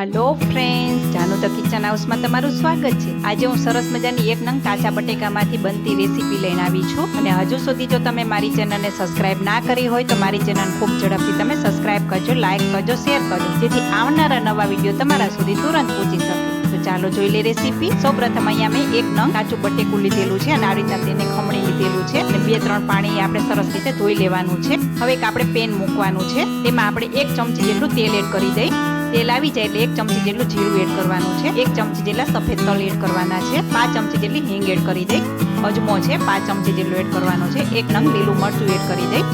Hello friends Janu the kitchen હાઉસમાં તમારું સ્વાગત છે. આજે હું સરસ મજાની એક નંગ કાચા બટેકામાંથી બનતી રેસીપી લઈને આવી છું. અને હજુ સુધી જો તમે મારી ચેનલને સબસ્ક્રાઇબ ના કરી હોય તો મારી ચેનલ ખૂબ ઝડપથી તમે સબસ્ક્રાઇબ કરજો લાઇક કરજો શેર કરજો, જેથી આવનારા નવા વીડિયો તમારા સુધી તુરંત પહોંચી શકે. તો ચાલો જોઈ લે રેસીપી સૌપ્રથમ અહીંયા મેં એક નંગ કાચું બટેકું લીધેલું છે અને આ રીતના તેને ખમણી લીધેલું છે. અને બે ત્રણ પાણી આપણે સરસ રીતે ધોઈ લેવાનું છે. હવે એક આપણે પેન મૂકવાનું છે. તેમાં આપણે એક ચમચી જેટલું તેલ એડ કરી દઈ. તેલ આવી જાય એટલે એક ચમચી જેટલું જીરું એડ કરવાનું છે. એક ચમચી જેટલા સફેદ તલ એડ કરવાના છે. પાંચ ચમચી જેટલી હિંગ એડ કરી દઈ. અજમો છે, પાંચ ચમચી જેટલું એડ કરવાનો છે. એક નંગ લીલું મરચું એડ કરી દઈ.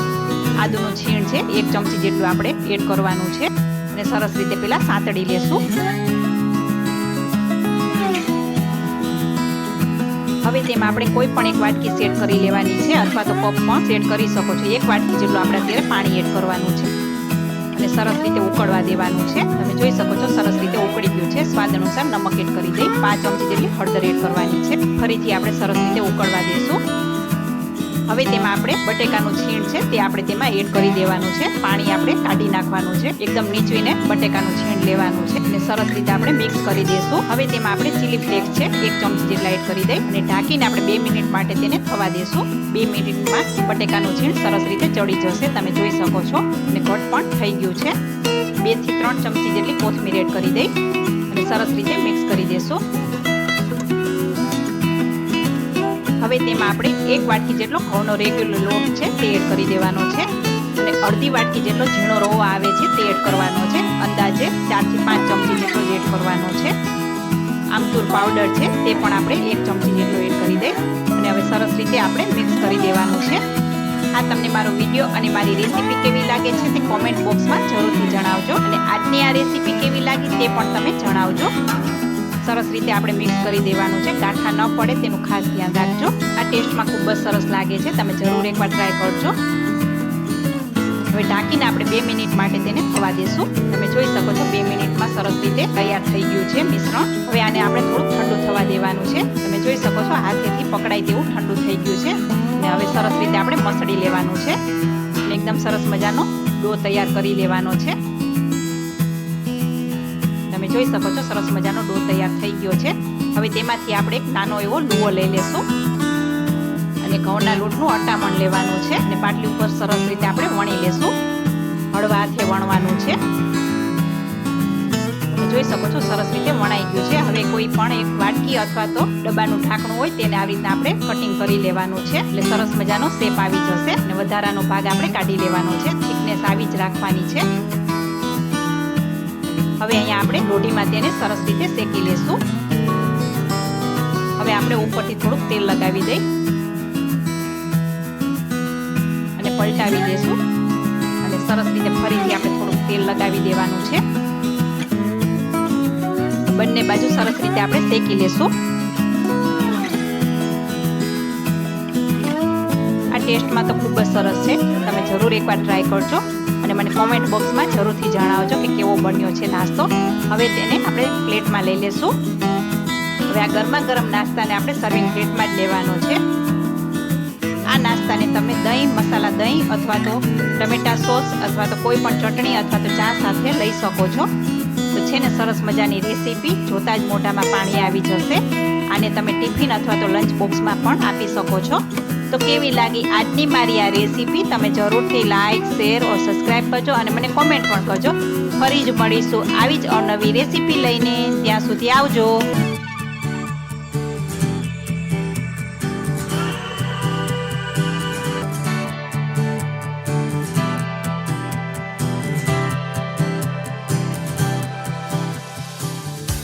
આદુનું છીણ છે, એક ચમચી જેટલું આપણે એડ કરવાનું છે. અને સરસ રીતે પેલા સાંતળી લેશું. હવે તેમાં આપણે કોઈ પણ એક વાટકી સેટ કરી લેવાની છે, અથવા તો કપ પણ સેટ કરી શકો છો. એક વાટકી જેટલું આપણે અત્યારે પાણી એડ કરવાનું છે. સરસ રીતે ઉકળવા દેવાનું છે. તમે જોઈ શકો છો, સરસ રીતે ઉકળી ગયું છે. સ્વાદ અનુસાર નમક એડ કરી દઈ. પાંચ ચમચી જેટલી હળદર એડ કરવાની છે. ફરીથી આપણે સરસ રીતે ઉકળવા દેશું. હવે તેમાં આપણે બટેકાનું છીણ છે, તે આપણે તેમાં એડ કરી દેવાનું છે. પાણી આપણે કાઢી નાખવાનું છે. એકદમ નીચવીને બટેકાનું છીણ લેવાનું છે અને સરસ રીતે આપણે મિક્સ કરી દઈશું હવે તેમાં આપણે ચીલી ફ્લેક્સ છે, એક ચમચી જેટલા એડ કરી દઈ અને ઢાંકીને આપણે બે મિનિટ માટે તેને થવા દેશું. બે મિનિટમાં બટેકાનું છીણ સરસ રીતે ચડી જશે, તમે જોઈ શકો છો. અને ઘટ પણ થઈ ગયું છે. બેથી ત્રણ ચમચી જેટલી કોથમીર એડ કરી દઈ અને સરસ રીતે મિક્સ કરી દેશું. હવે તેમાં આપણે એક વાટકી જેટલો ઘઉંનો રેગ્યુલર લોટ છે, તે એડ કરી દેવાનો છે. અને અડધી વાટકી જેટલો ઝીણો રવો આવે છે, તે એડ કરવાનો છે. અંદાજે ચારથી પાંચ ચમચી જેટલો એડ કરવાનો છે. આમચૂર પાવડર છે, તે પણ આપણે એક ચમચી જેટલો એડ કરી દઈ અને હવે સરસ રીતે આપણે મિક્સ કરી દેવાનું છે. આ તમને મારો વીડિયો અને મારી રેસીપી કેવી લાગે છે તે કોમેન્ટ બોક્સમાં જરૂરથી જણાવજો. અને આજની આ રેસીપી કેવી લાગી તે પણ તમે જણાવજો. સરસ રીતે આપણે મિક્સ કરી દેવાનું છે. ગાંઠા ન પડે તેનું ખાસ ધ્યાન રાખજો. આ ટેસ્ટમાં ખૂબ જ સરસ લાગે છે. તમે જરૂર એકવાર ટ્રાય કરજો. હવે ઢાંકીને આપણે બે મિનિટ માટે તેને થવા દેશું તમે જોઈ શકો છો બે મિનિટમાં સરસ રીતે તૈયાર થઈ ગયું છે મિશ્રણ. હવે આને આપણે થોડું ઠંડુ થવા દેવાનું છે. તમે જોઈ શકો છો હાથેથી પકડાય તેવું ઠંડુ થઈ ગયું છે. અને હવે સરસ રીતે આપણે મસળી લેવાનું છે. એકદમ સરસ મજાનો ડો તૈયાર કરી લેવાનો છે. જોઈ શકો છો, સરસ મજાનો ડો તૈયાર થઈ ગયો છે. હવે તેમાંથી આપણે એક નાનો એવો લુઓ લઈ લેશું. અને ઘઉંના લોટનું અટામણ લેવાનું છે અને પાટલી ઉપર સરસ રીતે આપણે વણી લેશું. હળવા હાથે વણવાનું છે. જોઈ શકો છો, સરસ રીતે વણાઈ ગયું છે. હવે કોઈ પણ એક વાટકી અથવા તો ડબ્બાનું ઢાંકણું હોય તેને આવી રીતના આપણે કટિંગ કરી લેવાનું છે. એટલે સરસ મજાનો શેપ આવી જશે અને વધારાનો ભાગ આપણે કાઢી લેવાનો છે. થિકનેસ આવી જ રાખવાની છે. હવે અહીંયા આપણે લોઢીમાં તેને સરસ રીતે શેકી લેશું. હવે આપણે ઉપરથી થોડુંક તેલ લગાવી દઈ. અને પલટાવી દઈશું અને સરસ રીતે ફરીથી આપણે થોડુંક તેલ લગાવી દેવાનું છે. બંને બાજુ સરસ રીતે આપણે શેકી લેશું. આ ટેસ્ટમાં તો ખૂબ જ સરસ છે. તમે જરૂર એકવાર ટ્રાય કરજો. કોમેન્ટ બોક્સમાં જરૂરથી જણાવજો કે કેવો બન્યો છે નાસ્તો. હવે તેને આપણે પ્લેટમાં લઈ લેશું. હવે આ ગરમા ગરમ નાસ્તાને આપણે સર્વિંગ પ્લેટમાં જ લેવાનો છે. આ નાસ્તાને તમે દહીં, મસાલા દહીં અથવા તો ટમેટા સોસ અથવા તો કોઈ પણ ચટણી અથવા તો ચા સાથે લઈ શકો છો. તો છે ને સરસ મજાની રેસીપી જોતા જ મોઢામાં પાણી આવી જશે. આને તમે ટિફિન અથવા તો લંચ બોક્સમાં પણ આપી શકો છો. તો કેવી લાગી આજની મારી આ રેસીપી? તમે જરૂરથી લાઇક શેર ઓર સબસ્ક્રાઈબ કરજો અને મને કોમેન્ટ પણ કરજો. ફરી જ મળીશું આવી જ અવનવી રેસીપી લઈને. ત્યાં સુધી આવજો.